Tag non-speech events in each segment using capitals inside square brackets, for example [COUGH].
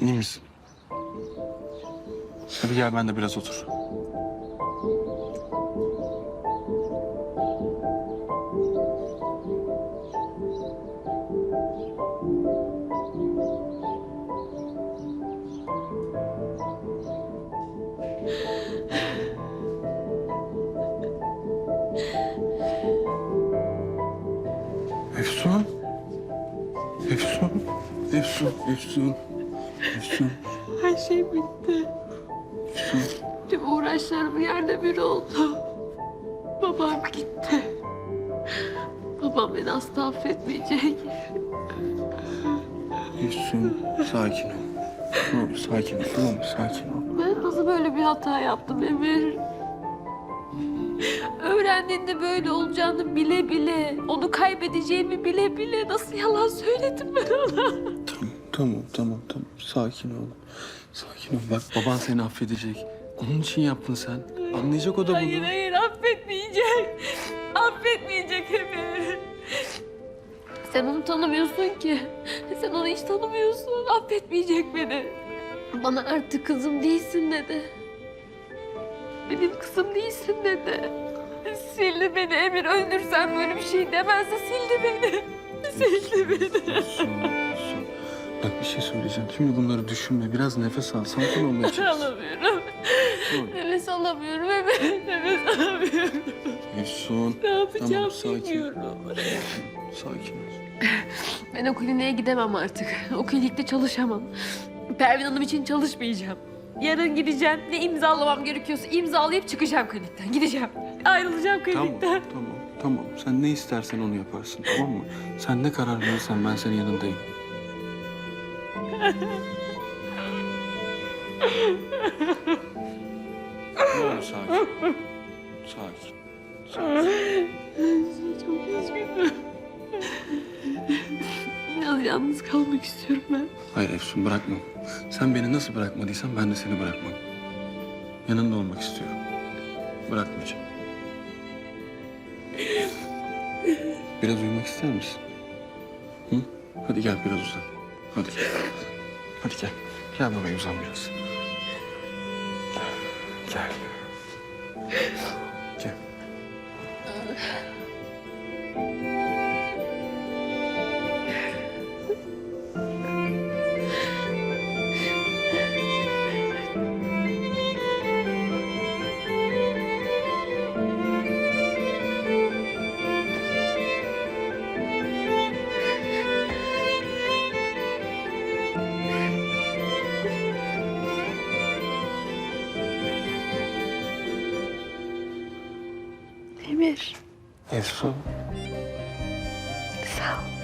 İyi misin? Hadi gel ben de biraz otur. Efsun. Efsun. Efsun. Efsun. Efsun. Her şey bitti. Efsun. Tüm uğraşlarım yerde bir oldu. Babam gitti. Babam beni asla affetmeyecek. Efsun. Sakin ol. Ne olur sakin ol. Tamam mı? Sakin ol. Ben nasıl böyle bir hata yaptım Emir? Öğrendiğinde böyle olacağını bile bile, onu kaybedeceğimi bile bile nasıl yalan söyledim ben ona? Tamam, tamam, tamam. Sakin ol. Sakin ol. Bak baban seni affedecek. Onun için yaptın sen. Anlayacak o da bunu. Hayır hayır affetmeyecek. Affetmeyecek Emir. Sen onu tanımıyorsun ki. Sen onu hiç tanımıyorsun. Affetmeyecek beni. Bana artık kızım değilsin dedi. Benim kızım değilsin dedi. Sildi beni Emir. Öldürsen böyle bir şey demezse sildi beni. Sildi beni. Bak bir şey söyleyeceğim. Şimdi bunları düşünme. Biraz nefes al. Sakin olmaya çalış. Alamıyorum. Nefes alamıyorum Emir. Nefes alamıyorum. Efsun. Ne yapacağım Tamam, sakin. bilmiyorum. Sakin ol. Ben o kliniğe gidemem artık. O klinikte çalışamam. Pervin Hanım için çalışmayacağım. Yarın gideceğim. Ne imzalamam gerekiyorsa imzalayıp çıkacağım klinikten. Gideceğim. Ayrılacağım Tamam, klinikten. tamam, tamam. Sen ne istersen onu yaparsın, tamam mı? Sen ne karar verirsen ben senin yanındayım. Ne olur sakin. Sakin. Sakin. Çok üzgünüm. Biraz yalnız kalmak istiyorum ben. Hayır Efsun bırakmam. Sen beni nasıl bırakmadıysan ben de seni bırakmam. Yanında olmak istiyorum. Bırakmayacağım. Biraz uyumak ister misin? Hı? Hadi gel biraz uzan. Hadi. Hadi gel. Gel babaya uzan biraz. Gel. Gel. Efsun. Sağ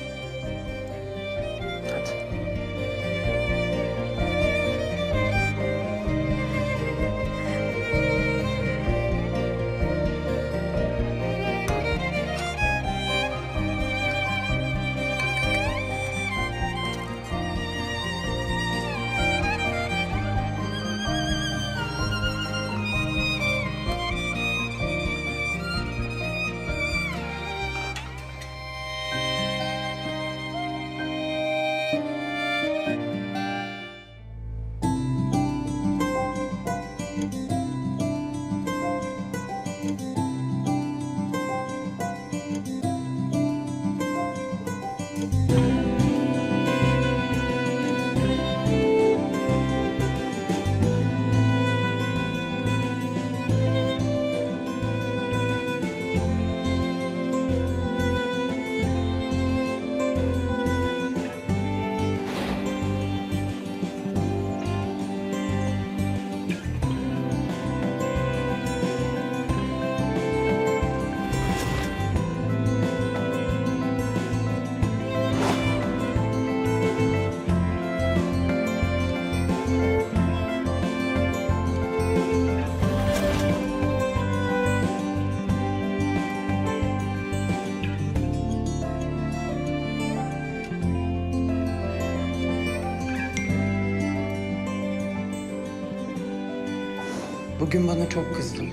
Bugün bana çok kızdın.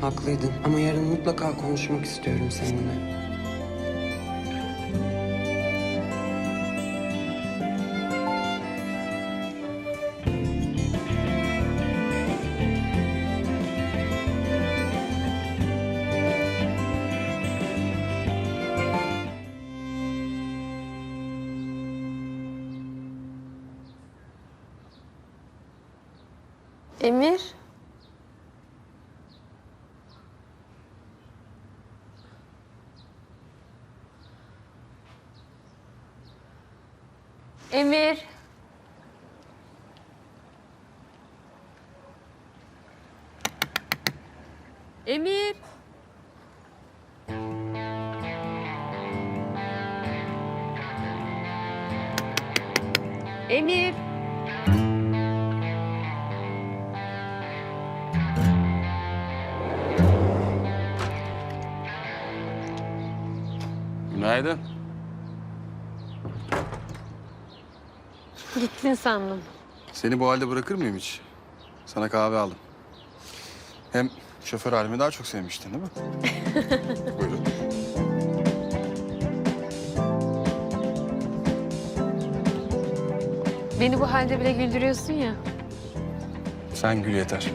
Haklıydın ama yarın mutlaka konuşmak istiyorum seninle. Emir. Emir. Emir. Emir. Günaydın. Gittin sandım. Seni bu halde bırakır mıyım hiç? Sana kahve aldım. Hem şoför halimi daha çok sevmiştin değil mi? [LAUGHS] Buyurun. Beni bu halde bile güldürüyorsun ya. Sen gül yeter.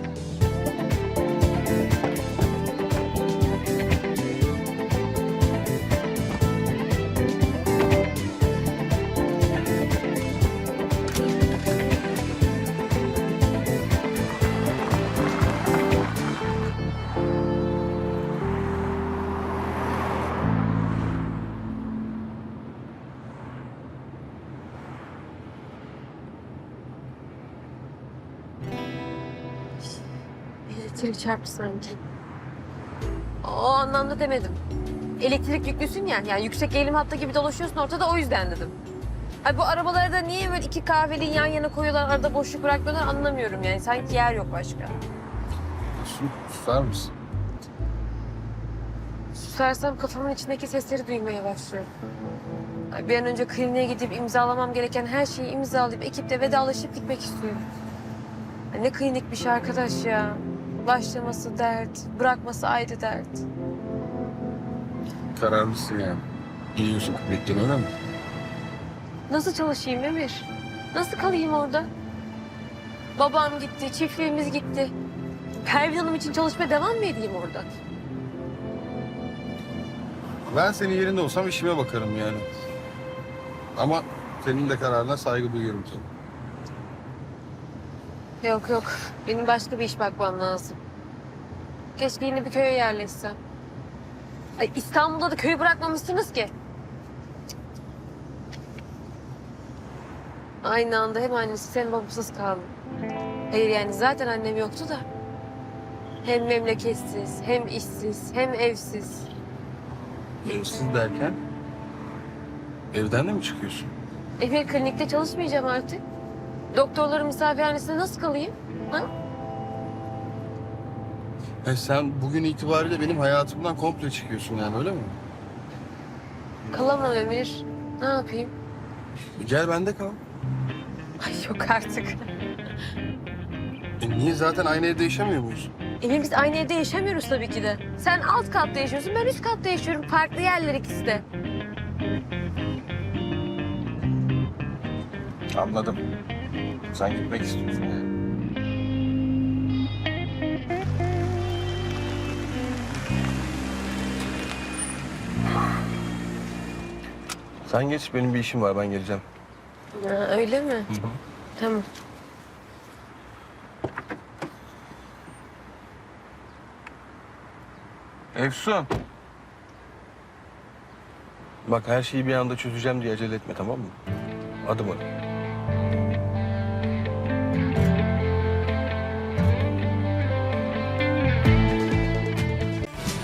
Elektrik çarptı sanki. O anlamda demedim. Elektrik yüklüsün ya, yani yüksek eğilim hattı gibi dolaşıyorsun ortada o yüzden dedim. Ay bu arabaları da niye böyle iki kahveli yan yana koyuyorlar, arada boşluk bırakmıyorlar anlamıyorum yani. Sanki yer yok başka. Su, susar mısın? Susarsam kafamın içindeki sesleri duymaya başlıyorum. Ay bir an önce kliniğe gidip imzalamam gereken her şeyi imzalayıp ekiple vedalaşıp gitmek istiyorum. Ay ne klinikmiş arkadaş ya. Başlaması dert, bırakması ayrı dert. Kararlısın yani. Gidiyorsun bekledin öyle mi? Nasıl çalışayım Emir? Nasıl kalayım orada? Babam gitti, çiftliğimiz gitti. Pervin Hanım için çalışmaya devam mı edeyim orada? Ben senin yerinde olsam işime bakarım yani. Ama senin de kararına saygı duyuyorum sana. Yok yok. Benim başka bir iş bakmam lazım. Keşke yine bir köye yerleşsem. Ay İstanbul'da da köyü bırakmamışsınız ki. Aynı anda hem annesiz hem babasız kaldım. Hayır yani zaten annem yoktu da. Hem memleketsiz, hem işsiz, hem evsiz. Evsiz derken? Evden de mi çıkıyorsun? Emir klinikte çalışmayacağım artık. Doktorların misafirhanesinde nasıl kalayım? Ha? E sen bugün itibariyle benim hayatımdan komple çıkıyorsun yani öyle mi? Kalamam Emir. Ne yapayım? Gel bende kal. Ay yok artık. E niye zaten aynı evde yaşamıyor muyuz? Emir biz aynı evde yaşamıyoruz tabii ki de. Sen alt katta yaşıyorsun, ben üst katta yaşıyorum. Farklı yerler ikisi de. Anladım. Sen gitmek istiyorsun yani. Sen geç benim bir işim var ben geleceğim. Ha, öyle mi? Tamam. Efsun. Bak her şeyi bir anda çözeceğim diye acele etme tamam mı? Adım adım.